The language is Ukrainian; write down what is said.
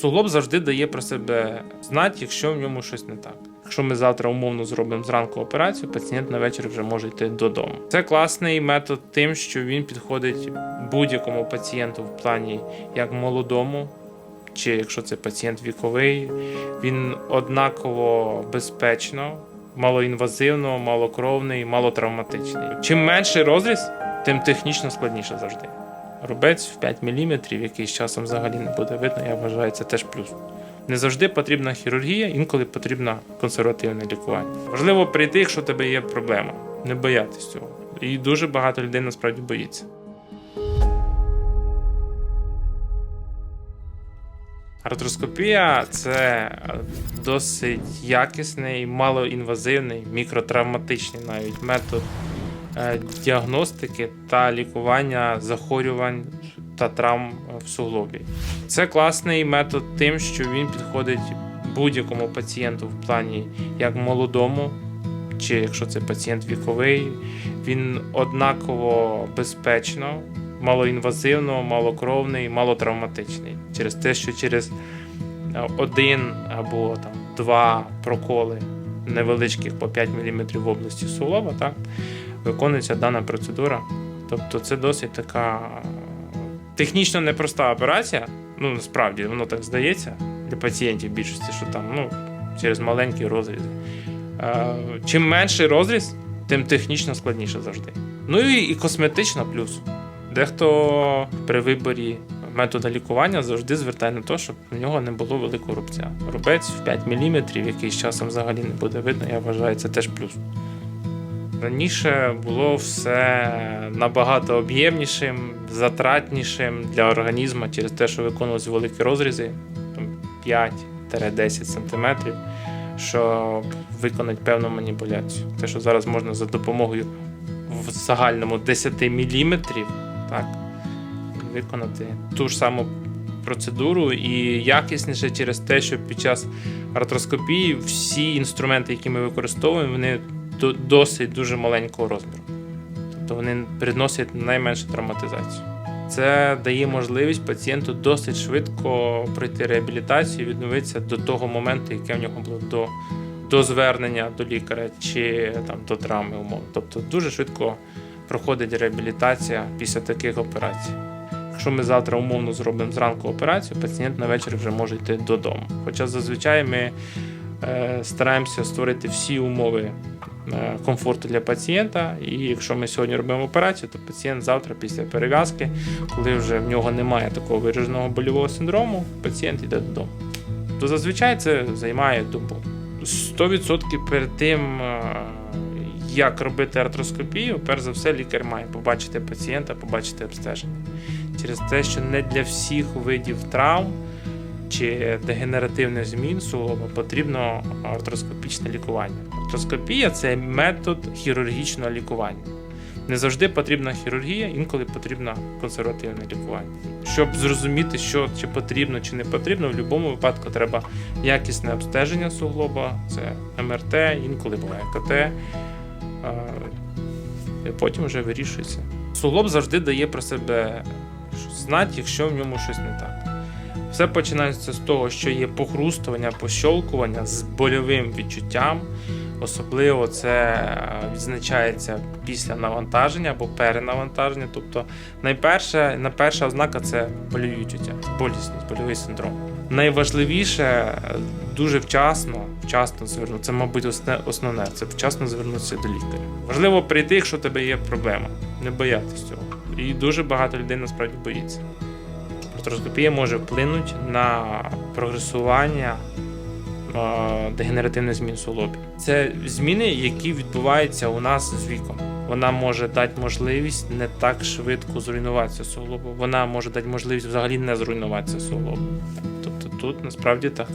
Суглоб завжди дає про себе знати, якщо в ньому щось не так. Якщо ми завтра умовно зробимо зранку операцію, пацієнт на вечір вже може йти додому. Це класний метод тим, що він підходить будь-якому пацієнту в плані як молодому, чи якщо це пацієнт віковий, він однаково безпечно, малоінвазивно, малокровний, малотравматичний. Чим менший розріз, тим технічно складніше завжди. Рубець в 5 мм, який з часом взагалі не буде видно, я вважаю, це теж плюс. Не завжди потрібна хірургія, інколи потрібно консервативне лікування. Важливо прийти, якщо у тебе є проблема, не боятись цього. І дуже багато людей насправді боїться. Артроскопія це досить якісний, малоінвазивний, мікротравматичний навіть метод діагностики та лікування захворювань та травм в суглобі. Це класний метод тим, що він підходить будь-якому пацієнту в плані як молодому, чи якщо це пацієнт віковий, він однаково безпечно, малоінвазивно, малокровний, малотравматичний. Через те, що через е, один або там два проколи невеличких по 5 мм в області суглоба, так, виконується дана процедура. Тобто це досить така технічно непроста операція. Ну, насправді, воно так здається для пацієнтів більшості, що там ну, через маленькі розрізи. Е, Чим менший розріз, тим технічно складніше завжди. Ну і, і косметично плюс. Дехто при виборі методу лікування завжди звертає на те, щоб в нього не було великого рубця. Рубець в 5 мм, який з часом взагалі не буде видно, я вважаю, це теж плюс. Раніше було все набагато об'ємнішим, затратнішим для організму через те, що виконувалися великі розрізи 5-10 см, щоб виконати певну маніпуляцію. Те, що зараз можна за допомогою в загальному 10 мм так, виконати ту ж саму процедуру і якісніше через те, що під час артроскопії всі інструменти, які ми використовуємо, вони досить дуже маленького розміру. Тобто вони приносять найменшу травматизацію. Це дає можливість пацієнту досить швидко пройти реабілітацію і відновитися до того моменту, яке в нього було до, до звернення до лікаря чи там, до травми умовно. Тобто дуже швидко проходить реабілітація після таких операцій. Якщо ми завтра умовно зробимо зранку операцію, пацієнт на вечір вже може йти додому. Хоча зазвичай ми е, стараємося створити всі умови комфорту для пацієнта. І якщо ми сьогодні робимо операцію, то пацієнт завтра після перев'язки, коли вже в нього немає такого вираженого больового синдрому, пацієнт йде додому. То зазвичай це займає добу. 100% перед тим, е, як робити артроскопію, перш за все, лікар має побачити пацієнта, побачити обстеження. Через те, що не для всіх видів травм чи дегенеративних змін суглоба потрібно артроскопічне лікування. Артроскопія це метод хірургічного лікування. Не завжди потрібна хірургія, інколи потрібно консервативне лікування. Щоб зрозуміти, що чи потрібно, чи не потрібно, в будь-якому випадку треба якісне обстеження суглоба, це МРТ, інколи буває КТ. е, І потім вже вирішується. Суглоб завжди дає про себе знати, якщо в ньому щось не так. Все починається з того, що є похрустування, пощолкування з больовим відчуттям. Особливо це е, відзначається після навантаження або перенавантаження. Тобто, найперше, найперша ознака це больові відчуття, болісність, больовий синдром. Найважливіше е, дуже вчасно, вчасно звернутися. Це, мабуть, основне це вчасно звернутися до лікаря. Важливо прийти, якщо у тебе є проблема, не боятись цього. І дуже багато людей насправді боїться гастроскопія може вплинути на прогресування дегенеративних змін суглобів. Це зміни, які відбуваються у нас з віком. Вона може дати можливість не так швидко зруйнуватися суглобу. Вона може дати можливість взагалі не зруйнуватися суглобу. Тобто тут насправді так.